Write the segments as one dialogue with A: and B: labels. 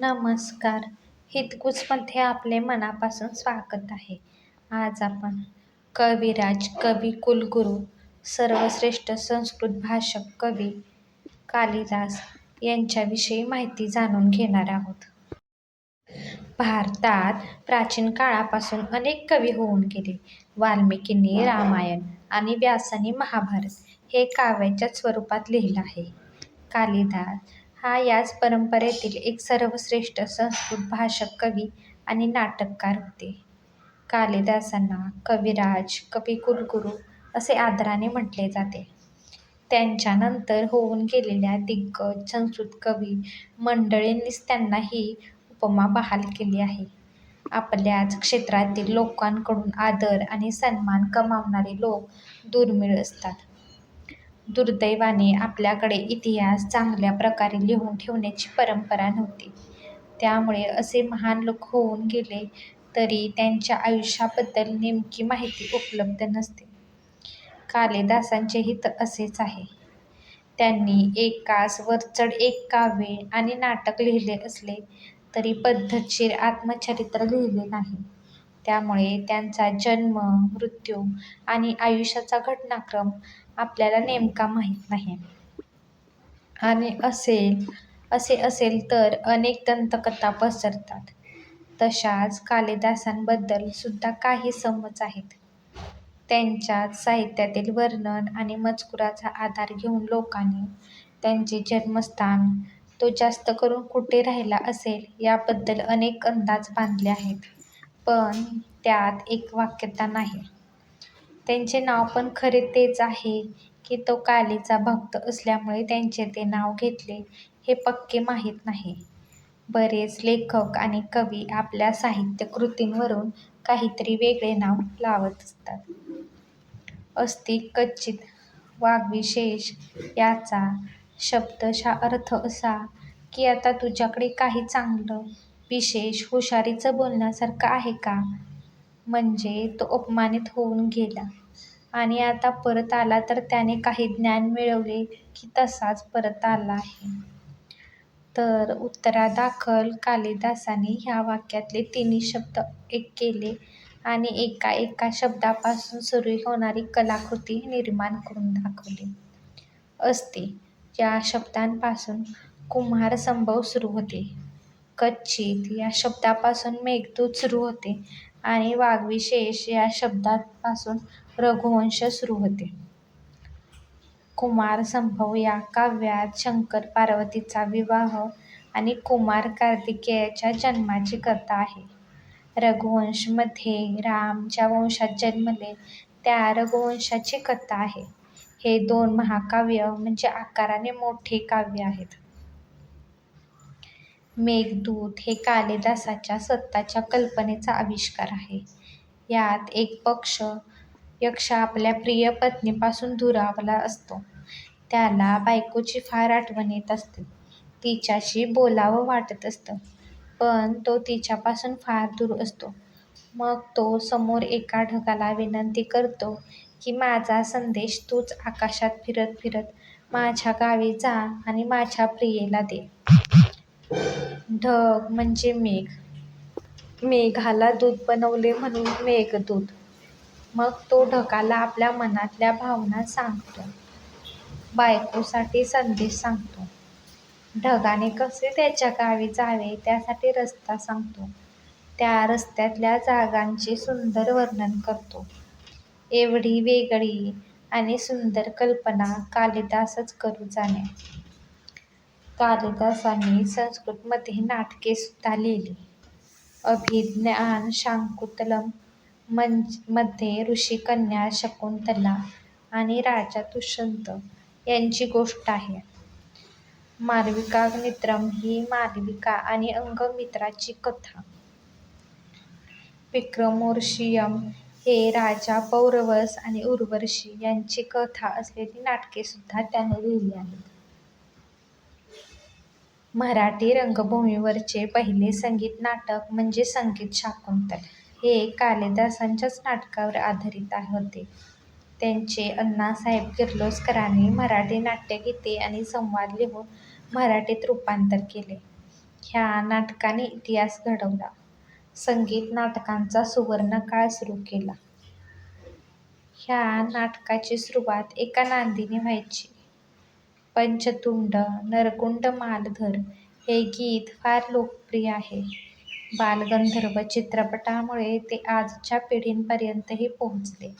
A: नमस्कार. हितगुजमध्ये आपले मनापासून स्वागत आहे. आज आपण कविराज कवी कुलगुरू सर्वश्रेष्ठ संस्कृत भाषक कवी कालिदास यांच्याविषयी माहिती जाणून घेणार आहोत. भारतात प्राचीन काळापासून अनेक कवी होऊन गेले. वाल्मिकींनी रामायण आणि व्यासाने महाभारत हे काव्याच्या स्वरूपात लिहिलं आहे. कालिदास हा याच परंपरेतील एक सर्वश्रेष्ठ संस्कृत भाषक कवी आणि नाटककार होते. कालिदासांना कविराज कविकुलगुरू असे आदराने म्हटले जाते. त्यांच्यानंतर होऊन गेलेल्या दिग्गज संस्कृत कवी मंडळींनीच त्यांना ही उपमा बहाल केली आहे. आपल्याच क्षेत्रातील लोकांकडून आदर आणि सन्मान कमावणारे लोक दुर्मिळ असतात. दुर्दैवाने आपल्याकडे इतिहास चांगल्या प्रकारे लिहून ठेवण्याची परंपरा नव्हती. त्यामुळे असे महान लोक होऊन गेले तरी त्यांच्या आयुष्याबद्दल नेमकी माहिती उपलब्ध नसते. कालिदासांचेही हित असेच आहे. त्यांनी एकास वरचढ एक काव्य आणि नाटक लिहिले असले तरी पद्धतशीर आत्मचरित्र लिहिले नाही. त्यामुळे त्यांचा जन्म मृत्यू आणि आयुष्याचा घटनाक्रम आपल्याला नेमका माहीत नाही. आणि असेल असे असेल तर अनेक दंतकथा पसरतात. तशाच कालिदासांबद्दल सुद्धा काही समज आहेत. त्यांच्यात साहित्यातील वर्णन आणि मजकुराचा आधार घेऊन लोकांनी त्यांचे जन्मस्थान तो जास्त करून कुठे राहिला असेल याबद्दल अनेक अंदाज बांधले आहेत. पण त्यात एक वाक्यता नाही. त्यांचे नाव पण खरे तेच आहे की तो कालीचा भक्त असल्यामुळे त्यांचे ते नाव घेतले हे पक्के माहीत नाही. बरेच लेखक आणि कवी आपल्या साहित्य कृतींवरून काहीतरी वेगळे नाव लावत असतात. अस्ति कच्चित वाग्विशेष याचा शब्दशः अर्थ असा की आता तुझ्याकडे काही चांगलं विशेष हुशारीचं बोलण्यासारखं आहे का? म्हणजे तो अपमानित होऊन गेला. आणि आता परत आला तर त्याने काही ज्ञान मिळवले की तसाच परत आला आहे. तर उत्तरादाखल कालिदासाने ह्या वाक्यातले तिन्ही शब्द एक केले आणि एका एका शब्दापासून सुरू होणारी कलाकृती निर्माण करून दाखवली. असते. या शब्दांपासून कुमार संभव सुरू होते. कच्चित या शब्दापासून मेघदूत सुरू होते आणि वाग्विशेष या शब्दापासून रघुवंश सुरू होते. कुमार संभव या काव्यात शंकर पार्वतीचा विवाह आणि कुमार कार्तिकेयाच्या जन्माची कथा आहे. रघुवंशमध्ये रामच्या राम ज्या वंशात जन्मले त्या रघुवंशाची कथा आहे. हे दोन महाकाव्य म्हणजे आकाराने मोठे काव्य आहेत. मेघदूत हे कालिदासाच्या स्वतःच्या कल्पनेचा आविष्कार आहे. यात एक पक्ष यक्ष आपल्या प्रिय पत्नीपासून दुरावला असतो. त्याला बायकोची फार आठवण येत असते. तिच्याशी बोलावं वाटत असतं पण तो तिच्यापासून फार दूर असतो. मग तो समोर एका ढगाला विनंती करतो की माझा संदेश तूच आकाशात फिरत फिरत माझ्या गावी जा आणि माझ्या प्रियेला दे. ढग म्हणजे मेघ. मेघाला दूध बनवले म्हणून मेघदूत मग तो ढगाला आपल्या मनातल्या भावना सांगतो. बायकोसाठी संदेश सांगतो. ढगाने कसे त्याच्या गावी जावे त्यासाठी रस्ता सांगतो. त्या रस्त्यातल्या जागांचे सुंदर वर्णन करतो. एवढी वेगळी आणि सुंदर कल्पना कालिदासच करू जाणे. कालिदासांनी संस्कृतमध्ये नाटके सुद्धा लिहिली. अभिज्ञान शाकुंतलममध्ये ऋषिकन्या शकुंतला आणि राजा दुष्यंत यांची गोष्ट आहे. मालविकाग्निमित्रम ही मालविका आणि अंगमित्राची कथा. विक्रमोर्वशीयम हे राजा पौरवस आणि उर्वशी यांची कथा असलेली नाटके सुद्धा त्याने लिहिली आहेत. मराठी रंगभूमीवरचे पहिले संगीत नाटक म्हणजे संगीत शाकुंतल हे कालिदासांच्याच नाटकावर आधारित होते त्यांचे अण्णासाहेब किर्लोस्करांनी मराठी नाट्यगीते आणि संवाद लिहून मराठीत रूपांतर केले ह्या नाटकाने इतिहास घडवला. संगीत नाटकांचा सुवर्णकाळ सुरू केला. ह्या नाटकाची सुरुवात एका नांदीने व्हायची. पंचतुंड नरकुंड मालधर हे गीत फार लोकप्रिय आहे. बालगंधर्व चित्रपटामुळे ते आजच्या पिढींपर्यंतही पोहोचले.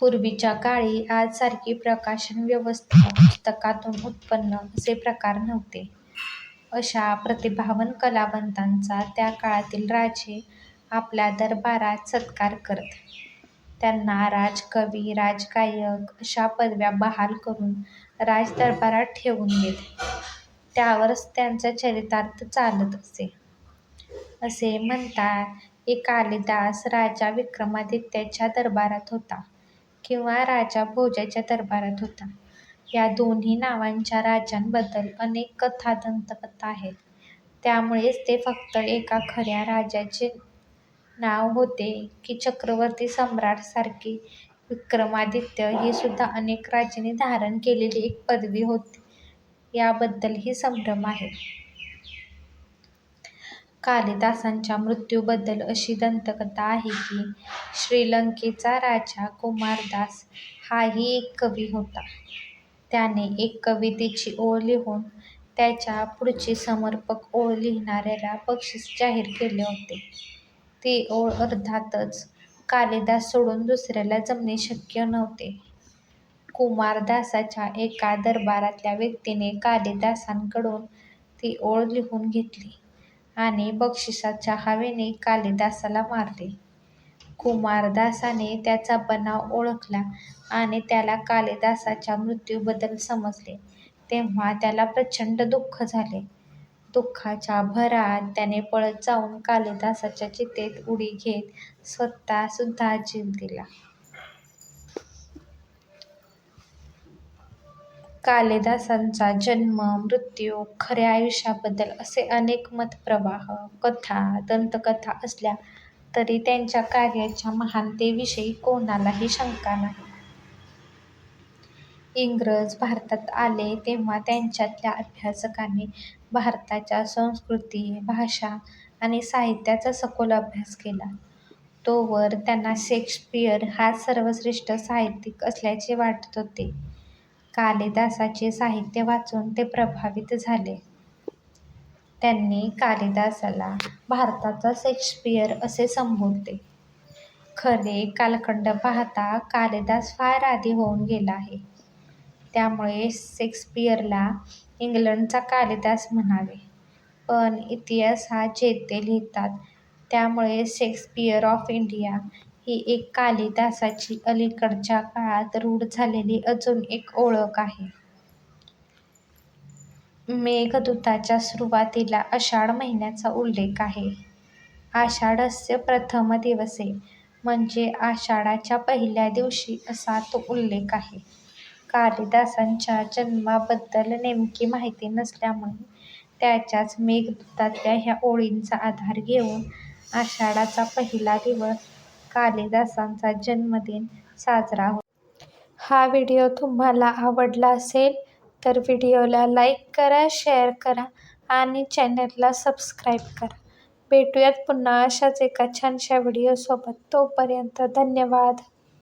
A: पूर्वीच्या काळी आजसारखी प्रकाशन व्यवस्था, पुस्तकातून उत्पन्न असे प्रकार नव्हते. अशा प्रतिभावान कलावंतांचा त्या काळातील राजे आपल्या दरबारात सत्कार करत. त्यांना राजकवी, राजगायक अशा पदव्या बहाल करून राजदरबारात ठेवून देत. त्यावरच त्यांचा चरितार्थ चालत असे. असे म्हणतात की कालिदास राजा विक्रमादित्याच्या दरबारात होता किंवा राजा भोजाच्या दरबारात होता. या दोन्ही नावांच्या राजांबद्दल अनेक कथा दंतकथा आहेत. त्यामुळेच ते फक्त एका खऱ्या राजाचे नाव होते की चक्रवर्ती सम्राटसारखी विक्रमादित्य ही सुद्धा अनेक राजांनी धारण केलेली एक पदवी होती याबद्दलही संभ्रम आहे. कालिदासांच्या मृत्यूबद्दल अशी दंतकथा आहे की श्रीलंकेचा राजा कुमारदास हाही एक कवी होता. त्याने एक कवितेची ओळ लिहून त्याच्या पुढची समर्पक ओळ लिहिणाऱ्याला बक्षीस जाहीर केले होते. ती ओळ अर्थातच कालिदास सोडून दुसऱ्याला जमणे शक्य नव्हते. कुमारदासाच्या एका दरबारातल्या व्यक्तीने कालिदासांकडून ती ओळ लिहून घेतली आणि बक्षिसाच्या हवेने कालिदासाला मारले. कुमारदासाने त्याचा बनाव ओळखला आणि त्याला कालिदासाच्या मृत्यूबद्दल समजले तेव्हा त्याला प्रचंड दुःख झाले. दुःखाच्या भरात त्याने पळत जाऊन कालिदासाच्या चितेत उडी घेत स्वतः सुद्धा जीव दिला. कालिदासांचा जन्म, मृत्यू, खऱ्या आयुष्याबद्दल असे अनेक मतप्रवाह, कथा, दंतकथा असल्या तरी त्यांच्या कार्याच्या महानतेविषयी कोणालाही शंका नाही. इंग्रज भारतात आले तेव्हा त्यांच्यातल्या अभ्यासकांनी भारताच्या संस्कृती, भाषा आणि साहित्याचा सखोल अभ्यास केला. तोवर त्यांना शेक्सपियर हाच सर्वश्रेष्ठ साहित्यिक असल्याचे वाटत होते. कालिदासाचे साहित्य वाचून ते प्रभावित झाले. त्यांनी कालिदासाला भारताचा शेक्सपियर असे संबोधले. खरे कालखंड पाहता कालिदास फार आधी होऊन गेला आहे. त्यामुळे शेक्सपियरला इंग्लंडचा कालिदास म्हणावे. पण इतिहास हा जेते लिहितात त्यामुळे शेक्सपियर ऑफ इंडिया ही एक कालिदासाची अलीकडच्या काळात रूढ झालेली अजून एक ओळख आहे. मेघदूताच्या सुरुवातीला आषाढ महिन्याचा उल्लेख आहे. आषाढस्य प्रथम दिवसे म्हणजे आषाढाच्या पहिल्या दिवशी असा तो उल्लेख आहे. कालिदासांच्या जन्माबद्दल नेमकी माहिती नसल्यामुळे त्याच्याच मेघदूतातल्या ह्या ओळींचा आधार घेऊन आषाढाचा पहिला दिवस कालिदासांचा जन्मदिन साजरा होतो. हा व्हिडिओ तुम्हाला आवडला असेल तर व्हिडिओला लाईक करा, शेअर करा आणि चॅनलला सबस्क्राईब करा. भेटूयात पुन्हा अशाच एका छानशा व्हिडिओसोबत. तोपर्यंत धन्यवाद.